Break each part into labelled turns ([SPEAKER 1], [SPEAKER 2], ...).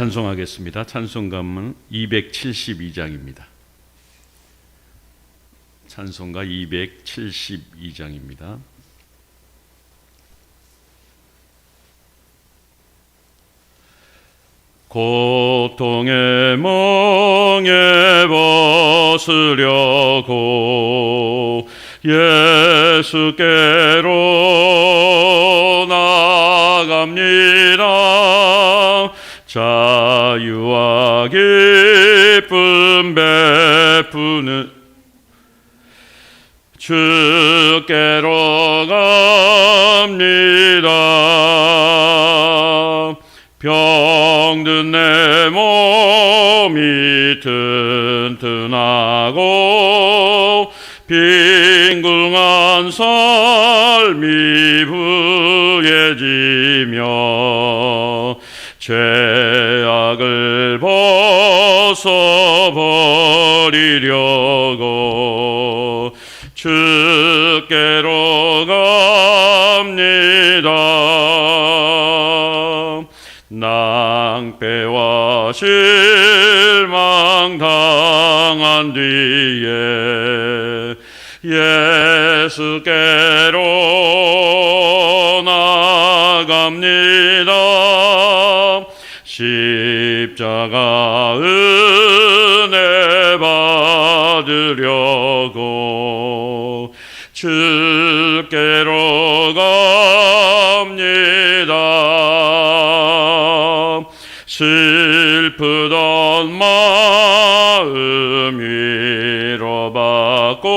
[SPEAKER 1] 찬송하겠습니다. 찬송가는 272장입니다. 찬송가 272장입니다. 고통의 멍에 벗으려고 예수께로 나갑니다. 자유와 기쁨 베푸는 주께로 갑니다. 병든 내 몸이 튼튼하고 빈궁한 삶이 부해지며 죄악을 벗어버리려고 주께로 갑니다. 낭패와 실망 당한 뒤에 예수께로 나갑니다. 십자가 은혜 받으려고 주께로 갑니다. 슬프던 마음 위로받고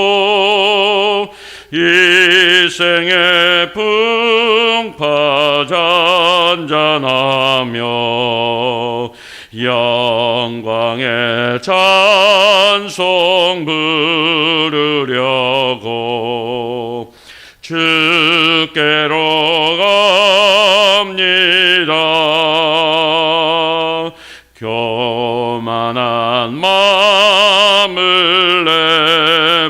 [SPEAKER 1] 이 생의 풍파 잔잔하며 영광의 찬송 부르려고 주께로 갑니다. 교만한 마음을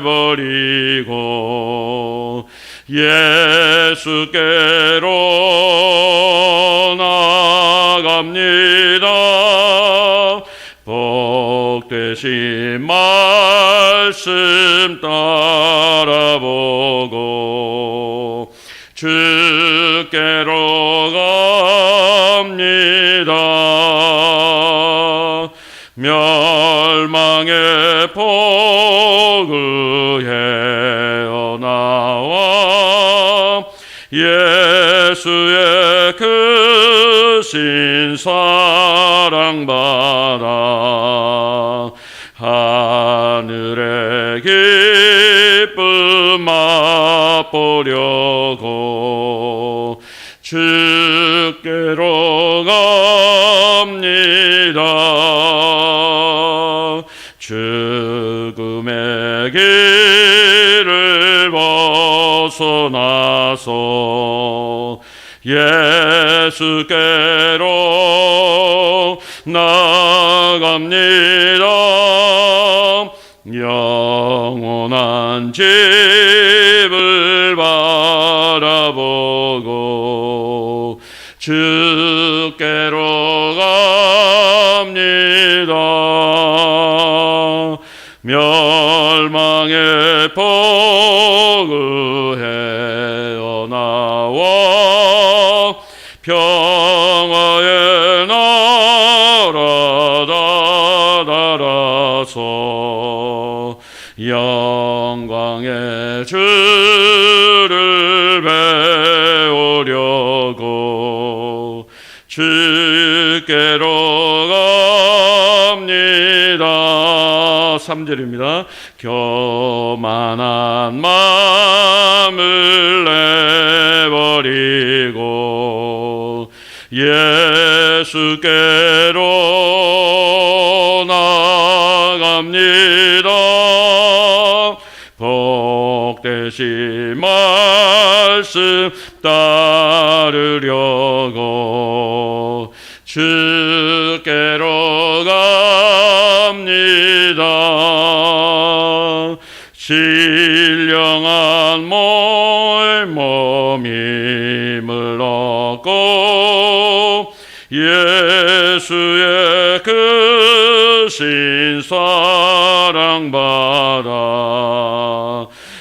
[SPEAKER 1] 내버리고 예수께로 복되신 말씀 따라보고 주께로 갑니다. 멸망의 포구에 나와 예수의 크신 사랑 받아 하늘의 기쁨 맛보려고 주께로 갑니다. 죽음의 길을 벗어나서 예 수께로 나갑니다. 영원한 집을 바라보고 주께로 갑니다. 멸망의 포구에 나와 평화의 나라 다다라서 영광의 주를 배우려고 주께로 갑니다. 3절입니다. 교만한 마음을 내 예수께로 나갑니다. 복되신 말씀 따르려고 주께로 갑니다. 신령한 몸 예수의 크신 사랑 받아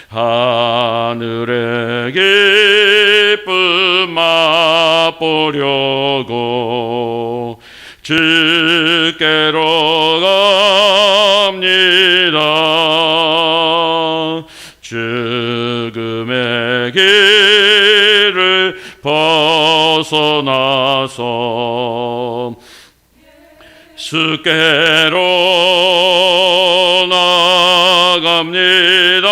[SPEAKER 1] 하늘의 기쁨 맛보려고 주께로 갑니다. 죽음의 길을 벗어나서 주께로 나갑니다.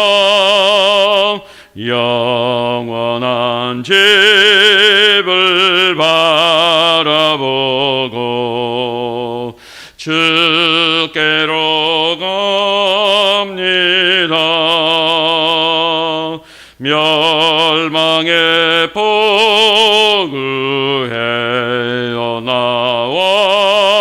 [SPEAKER 1] 영원한 집을 바라보고 주께로 갑니다. 멸망의 포구에 나와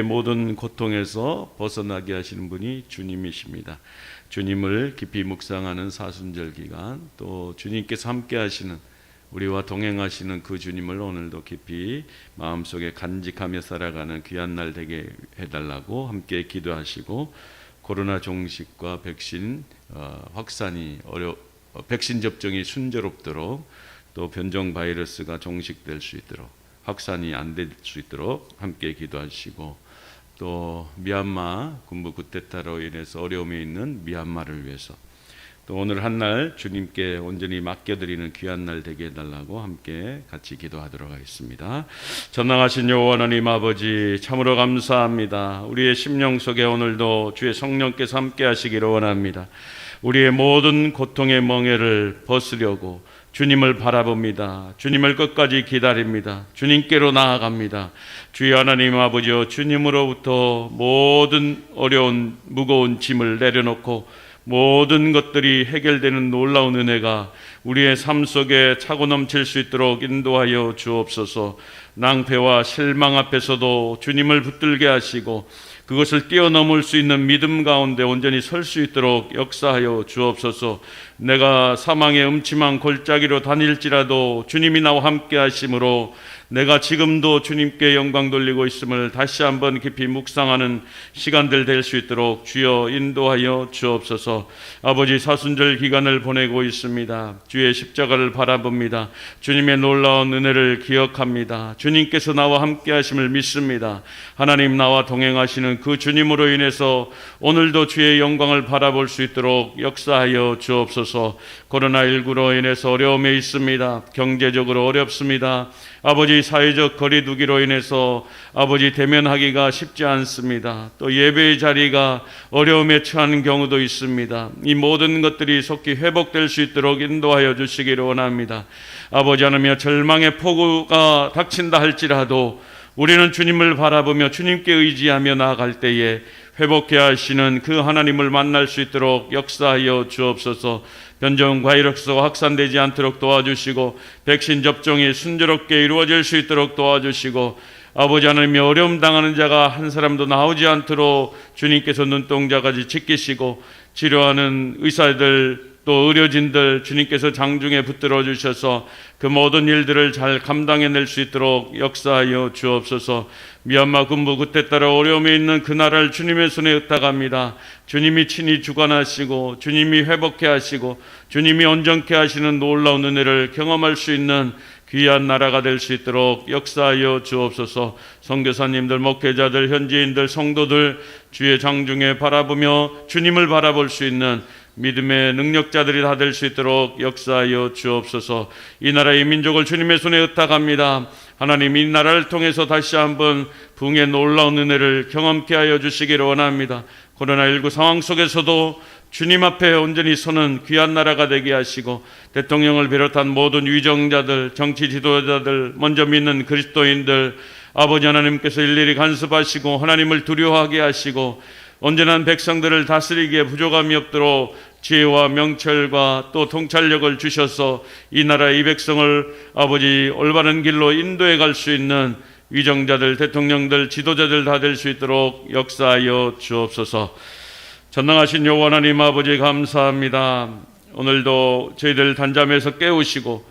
[SPEAKER 1] 우리의 모든 고통에서 벗어나게 하시는 분이 주님이십니다. 주님을 깊이 묵상하는 사순절 기간, 또 주님께서 함께 하시는 우리와 동행하시는 그 주님을 오늘도 깊이 마음속에 간직하며 살아가는 귀한 날 되게 해달라고 함께 기도하시고 코로나 종식과 백신 어, 확산이 어려 어, 백신 접종이 순조롭도록 또 변종 바이러스가 종식될 수 있도록 확산이 안 될 수 있도록 함께 기도하시고 또 미얀마 군부 쿠데타로 인해서 어려움에 있는 미얀마를 위해서 또 오늘 한 날 주님께 온전히 맡겨드리는 귀한 날 되게 해달라고 함께 같이 기도하도록 하겠습니다. 전능하신 여호와 하나님 아버지 참으로 감사합니다. 우리의 심령 속에 오늘도 주의 성령께서 함께 하시기를 원합니다. 우리의 모든 고통의 멍에를 벗으려고 주님을 바라봅니다. 주님을 끝까지 기다립니다. 주님께로 나아갑니다. 주의 하나님 아버지여 주님으로부터 모든 어려운 무거운 짐을 내려놓고 모든 것들이 해결되는 놀라운 은혜가 우리의 삶 속에 차고 넘칠 수 있도록 인도하여 주옵소서. 낭패와 실망 앞에서도 주님을 붙들게 하시고 그것을 뛰어넘을 수 있는 믿음 가운데 온전히 설 수 있도록 역사하여 주옵소서. 내가 사망의 음침한 골짜기로 다닐지라도 주님이 나와 함께 하심으로 내가 지금도 주님께 영광 돌리고 있음을 다시 한번 깊이 묵상하는 시간들 될 수 있도록 주여 인도하여 주옵소서. 아버지 사순절 기간을 보내고 있습니다. 주의 십자가를 바라봅니다. 주님의 놀라운 은혜를 기억합니다. 주님께서 나와 함께 하심을 믿습니다. 하나님 나와 동행하시는 그 주님으로 인해서 오늘도 주의 영광을 바라볼 수 있도록 역사하여 주옵소서. 코로나19로 인해서 어려움에 있습니다. 경제적으로 어렵습니다. 아버지 사회적 거리두기로 인해서 아버지 대면하기가 쉽지 않습니다. 또 예배의 자리가 어려움에 처한 경우도 있습니다. 이 모든 것들이 속히 회복될 수 있도록 인도하여 주시기를 원합니다. 아버지 하나며 절망의 폭우가 닥친다 할지라도 우리는 주님을 바라보며 주님께 의지하며 나아갈 때에 회복해 하시는 그 하나님을 만날 수 있도록 역사하여 주옵소서. 변종 바이러스가 확산되지 않도록 도와주시고 백신 접종이 순조롭게 이루어질 수 있도록 도와주시고 아버지 하나님이 어려움 당하는 자가 한 사람도 나오지 않도록 주님께서 눈동자까지 지키시고 치료하는 의사들 또 의료진들 주님께서 장중에 붙들어 주셔서 그 모든 일들을 잘 감당해낼 수 있도록 역사하여 주옵소서. 미얀마 군부 그때 따라 어려움에 있는 그 나라를 주님의 손에 의탁합니다. 주님이 친히 주관하시고 주님이 회복해 하시고 주님이 온전케 하시는 놀라운 은혜를 경험할 수 있는 귀한 나라가 될 수 있도록 역사하여 주옵소서. 선교사님들, 목회자들, 현지인들, 성도들 주의 장중에 바라보며 주님을 바라볼 수 있는 믿음의 능력자들이 다 될 수 있도록 역사하여 주옵소서. 이 나라의 민족을 주님의 손에 의탁합니다. 하나님 이 나라를 통해서 다시 한번 붕의 놀라운 은혜를 경험케 하여 주시기를 원합니다. 코로나19 상황 속에서도 주님 앞에 온전히 서는 귀한 나라가 되게 하시고 대통령을 비롯한 모든 위정자들, 정치 지도자들, 먼저 믿는 그리스도인들 아버지 하나님께서 일일이 간섭하시고 하나님을 두려워하게 하시고 온전한 백성들을 다스리기에 부족함이 없도록 지혜와 명철과 또 통찰력을 주셔서 이 나라 이 백성을 아버지 올바른 길로 인도해 갈 수 있는 위정자들, 대통령들, 지도자들 다 될 수 있도록 역사하여 주옵소서. 전능하신 여호와 하나님 아버지 감사합니다. 오늘도 저희들 단잠에서 깨우시고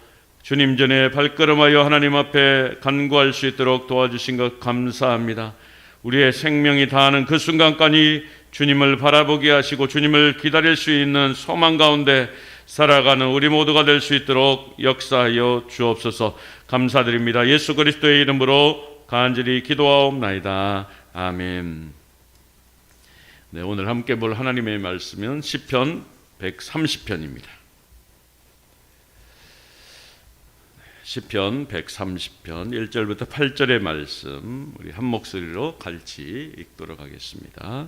[SPEAKER 1] 주님 전에 발걸음하여 하나님 앞에 간구할 수 있도록 도와주신 것 감사합니다. 우리의 생명이 다하는 그 순간까지 주님을 바라보게 하시고 주님을 기다릴 수 있는 소망 가운데 살아가는 우리 모두가 될 수 있도록 역사하여 주옵소서 감사드립니다. 예수 그리스도의 이름으로 간절히 기도하옵나이다. 아멘. 네, 오늘 함께 볼 하나님의 말씀은 시편 130편입니다. 시편 130편 1절부터 8절의 말씀 우리 한 목소리로 같이 읽도록 하겠습니다.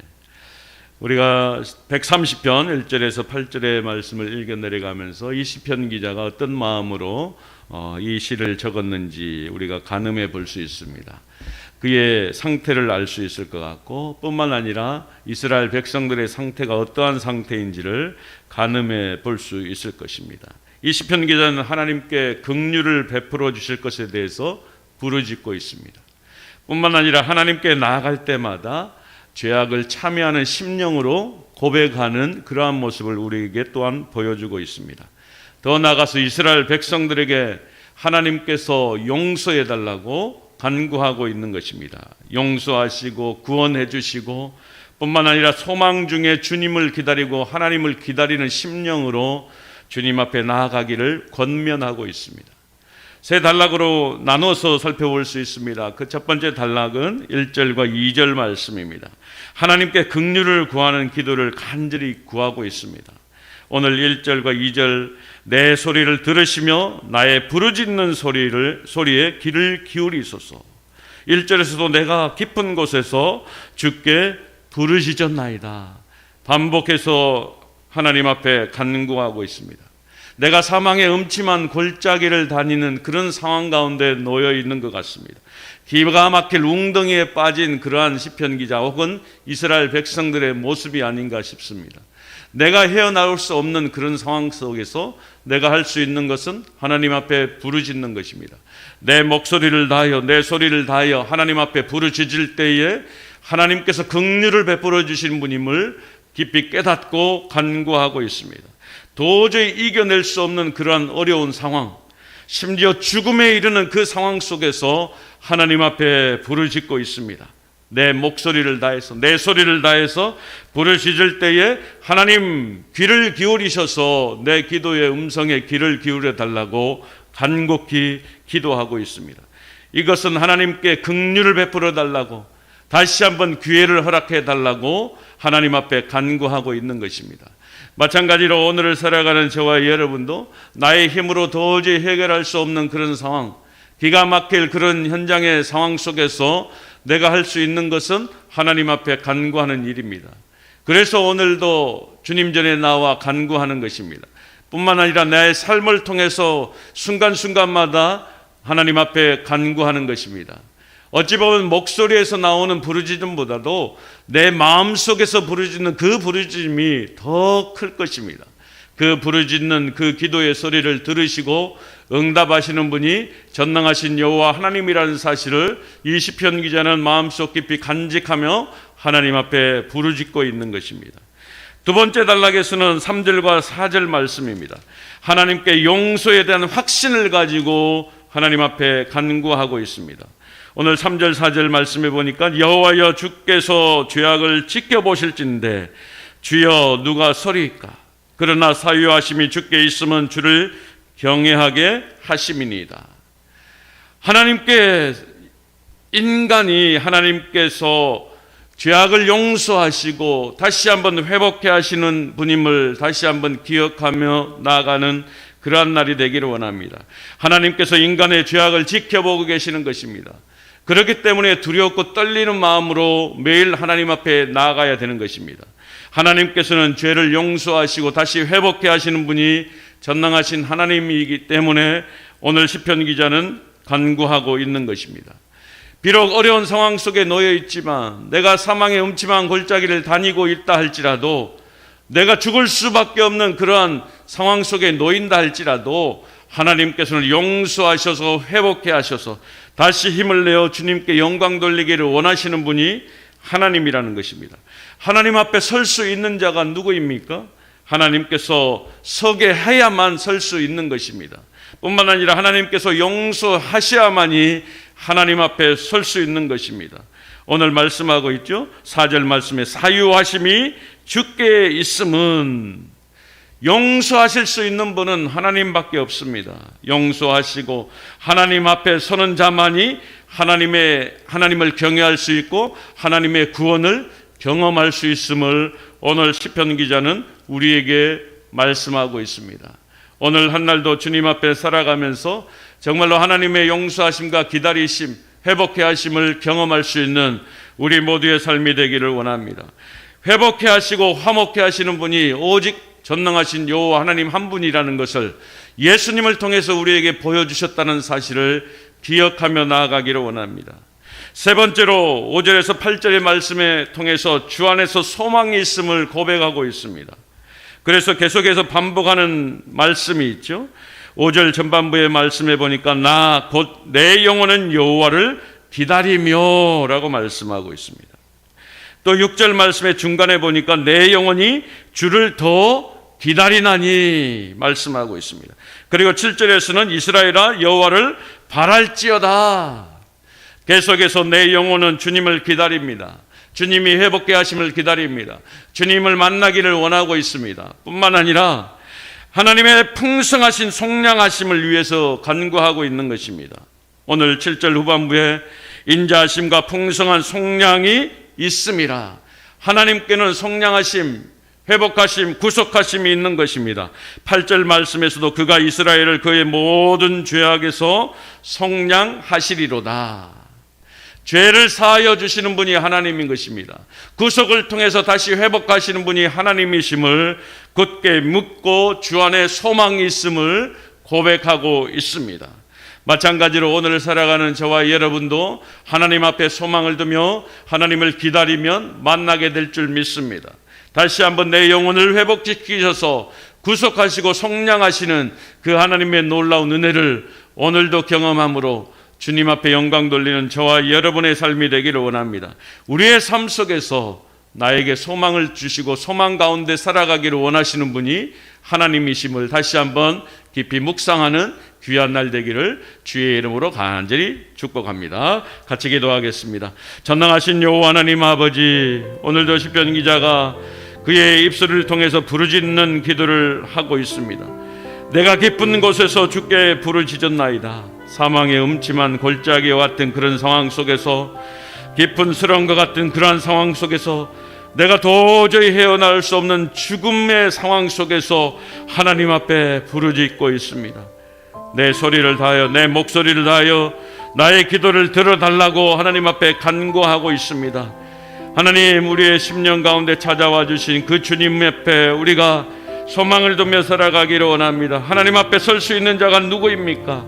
[SPEAKER 1] 우리가 130편 1절에서 8절의 말씀을 읽어 내려가면서 이 시편 기자가 어떤 마음으로 어, 이 시를 적었는지 우리가 가늠해 볼 수 있습니다. 그의 상태를 알 수 있을 것 같고 뿐만 아니라 이스라엘 백성들의 상태가 어떠한 상태인지를 가늠해 볼 수 있을 것입니다. 이 시편 기자는 하나님께 긍휼을 베풀어 주실 것에 대해서 부르짖고 있습니다. 뿐만 아니라 하나님께 나아갈 때마다 죄악을 참여하는 심령으로 고백하는 그러한 모습을 우리에게 또한 보여주고 있습니다. 더 나아가서 이스라엘 백성들에게 하나님께서 용서해 달라고 간구하고 있는 것입니다. 용서하시고 구원해 주시고 뿐만 아니라 소망 중에 주님을 기다리고 하나님을 기다리는 심령으로 주님 앞에 나아가기를 권면하고 있습니다. 세 단락으로 나눠서 살펴볼 수 있습니다. 그 첫 번째 단락은 1절과 2절 말씀입니다. 하나님께 긍휼을 구하는 기도를 간절히 구하고 있습니다. 오늘 1절과 2절 내 소리를 들으시며 나의 부르짖는 소리를 소리에 귀를 기울이소서. 1절에서도 내가 깊은 곳에서 주께 부르짖었나이다. 반복해서 하나님 앞에 간구하고 있습니다. 내가 사망의 음침한 골짜기를 다니는 그런 상황 가운데 놓여 있는 것 같습니다. 기가 막힐 웅덩이에 빠진 그러한 시편 기자 혹은 이스라엘 백성들의 모습이 아닌가 싶습니다. 내가 헤어나올 수 없는 그런 상황 속에서 내가 할 수 있는 것은 하나님 앞에 부르짖는 것입니다. 내 목소리를 다하여 내 소리를 다하여 하나님 앞에 부르짖을 때에 하나님께서 긍휼을 베풀어 주신 분임을 깊이 깨닫고 간구하고 있습니다. 도저히 이겨낼 수 없는 그러한 어려운 상황, 심지어 죽음에 이르는 그 상황 속에서 하나님 앞에 부르짖고 있습니다. 내 목소리를 다해서 내 소리를 다해서 부르짖을 때에 하나님 귀를 기울이셔서 내 기도의 음성에 귀를 기울여 달라고 간곡히 기도하고 있습니다. 이것은 하나님께 긍휼을 베풀어 달라고 다시 한번 기회를 허락해 달라고 하나님 앞에 간구하고 있는 것입니다. 마찬가지로 오늘을 살아가는 저와 여러분도 나의 힘으로 도저히 해결할 수 없는 그런 상황, 기가 막힐 그런 현장의 상황 속에서 내가 할 수 있는 것은 하나님 앞에 간구하는 일입니다. 그래서 오늘도 주님 전에 나와 간구하는 것입니다. 뿐만 아니라 나의 삶을 통해서 순간순간마다 하나님 앞에 간구하는 것입니다. 어찌 보면 목소리에서 나오는 부르짖음보다도 내 마음 속에서 부르짖는 그 부르짖음이 더 클 것입니다. 그 부르짖는 그 기도의 소리를 들으시고 응답하시는 분이 전능하신 여호와 하나님이라는 사실을 이 시편 기자는 마음속 깊이 간직하며 하나님 앞에 부르짖고 있는 것입니다. 두 번째 단락에서는 3절과 4절 말씀입니다. 하나님께 용서에 대한 확신을 가지고 하나님 앞에 간구하고 있습니다. 오늘 3절 4절 말씀해 보니까 여호와여 주께서 죄악을 지켜 보실진데 주여 누가 서리까 그러나 사유하심이 주께 있으면 주를 경외하게 하심이니이다. 하나님께 인간이 하나님께서 죄악을 용서하시고 다시 한번 회복해 하시는 분임을 다시 한번 기억하며 나아가는 그러한 날이 되기를 원합니다. 하나님께서 인간의 죄악을 지켜보고 계시는 것입니다. 그렇기 때문에 두렵고 떨리는 마음으로 매일 하나님 앞에 나아가야 되는 것입니다. 하나님께서는 죄를 용서하시고 다시 회복해 하시는 분이 전능하신 하나님이기 때문에 오늘 시편 기자는 간구하고 있는 것입니다. 비록 어려운 상황 속에 놓여 있지만 내가 사망의 음침한 골짜기를 다니고 있다 할지라도 내가 죽을 수밖에 없는 그러한 상황 속에 놓인다 할지라도 하나님께서는 용서하셔서 회복해 하셔서 다시 힘을 내어 주님께 영광 돌리기를 원하시는 분이 하나님이라는 것입니다. 하나님 앞에 설 수 있는 자가 누구입니까? 하나님께서 서게 해야만 설 수 있는 것입니다. 뿐만 아니라 하나님께서 용서하셔야만이 하나님 앞에 설 수 있는 것입니다. 오늘 말씀하고 있죠. 4절 말씀에 사유하심이 주께 있음은 용서하실 수 있는 분은 하나님밖에 없습니다. 용서하시고 하나님 앞에 서는 자만이 하나님의 하나님을 경외할 수 있고 하나님의 구원을 경험할 수 있음을 오늘 시편 기자는 우리에게 말씀하고 있습니다. 오늘 한 날도 주님 앞에 살아가면서 정말로 하나님의 용서하심과 기다리심, 회복해 하심을 경험할 수 있는 우리 모두의 삶이 되기를 원합니다. 회복해 하시고 화목해 하시는 분이 오직 전능하신 여호와 하나님 한 분이라는 것을 예수님을 통해서 우리에게 보여주셨다는 사실을 기억하며 나아가기를 원합니다. 세 번째로 5절에서 8절의 말씀에 통해서 주 안에서 소망이 있음을 고백하고 있습니다. 그래서 계속해서 반복하는 말씀이 있죠. 5절 전반부의 말씀에 보니까 나 곧 내 영혼은 여호와를 기다리며라고 말씀하고 있습니다. 또 6절 말씀의 중간에 보니까 내 영혼이 주를 더 기다리나니 말씀하고 있습니다. 그리고 7절에서는 이스라엘아 여호와를 바랄지어다. 계속해서 내 영혼은 주님을 기다립니다. 주님이 회복해 하심을 기다립니다. 주님을 만나기를 원하고 있습니다. 뿐만 아니라 하나님의 풍성하신 속량하심을 위해서 간구하고 있는 것입니다. 오늘 7절 후반부에 인자하심과 풍성한 속량이 있음이라. 하나님께는 속량하심, 회복하심, 구속하심이 있는 것입니다. 8절 말씀에서도 그가 이스라엘을 그의 모든 죄악에서 속량하시리로다. 죄를 사하여 주시는 분이 하나님인 것입니다. 구속을 통해서 다시 회복하시는 분이 하나님이심을 굳게 묻고 주 안에 소망이 있음을 고백하고 있습니다. 마찬가지로 오늘 살아가는 저와 여러분도 하나님 앞에 소망을 두며 하나님을 기다리면 만나게 될 줄 믿습니다. 다시 한번 내 영혼을 회복시키셔서 구속하시고 속량하시는 그 하나님의 놀라운 은혜를 오늘도 경험함으로 주님 앞에 영광 돌리는 저와 여러분의 삶이 되기를 원합니다. 우리의 삶 속에서 나에게 소망을 주시고 소망 가운데 살아가기를 원하시는 분이 하나님이심을 다시 한번 깊이 묵상하는 귀한 날 되기를 주의 이름으로 간절히 축복합니다. 같이 기도하겠습니다. 전능하신 여호와 하나님 아버지 오늘도 시편 기자가 그의 입술을 통해서 부르짖는 기도를 하고 있습니다. 내가 기쁜 곳에서 주께 부르짖었나이다. 사망의 음침한 골짜기와 같은 그런 상황 속에서 깊은 수렁과 같은 그러한 상황 속에서 내가 도저히 헤어나올 수 없는 죽음의 상황 속에서 하나님 앞에 부르짖고 있습니다. 내 소리를 다하여 내 목소리를 다하여 나의 기도를 들어달라고 하나님 앞에 간구하고 있습니다. 하나님 우리의 심령 가운데 찾아와 주신 그 주님 앞에 우리가 소망을 두며 살아가기를 원합니다. 하나님 앞에 설 수 있는 자가 누구입니까?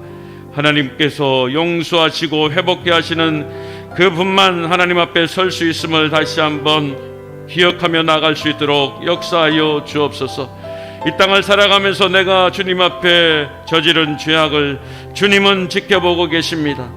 [SPEAKER 1] 하나님께서 용서하시고 회복해 하시는 그분만 하나님 앞에 설 수 있음을 다시 한번 기억하며 나갈 수 있도록 역사하여 주옵소서. 이 땅을 살아가면서 내가 주님 앞에 저지른 죄악을 주님은 지켜보고 계십니다.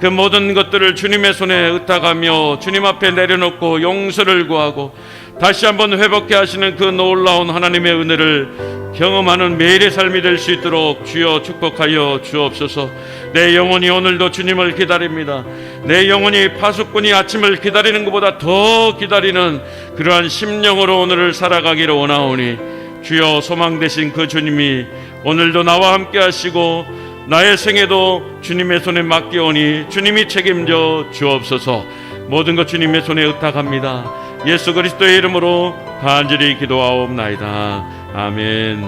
[SPEAKER 1] 그 모든 것들을 주님의 손에 의탁하며 주님 앞에 내려놓고 용서를 구하고 다시 한번 회복케 하시는 그 놀라운 하나님의 은혜를 경험하는 매일의 삶이 될 수 있도록 주여 축복하여 주옵소서. 내 영혼이 오늘도 주님을 기다립니다. 내 영혼이 파수꾼이 아침을 기다리는 것보다 더 기다리는 그러한 심령으로 오늘을 살아가기를 원하오니 주여 소망 되신 그 주님이 오늘도 나와 함께 하시고 나의 생애도 주님의 손에 맡기오니 주님이 책임져 주옵소서. 모든 것 주님의 손에 의탁합니다. 예수 그리스도의 이름으로 간절히 기도하옵나이다. 아멘.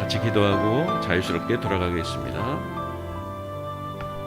[SPEAKER 1] 같이 기도하고 자유스럽게 돌아가겠습니다.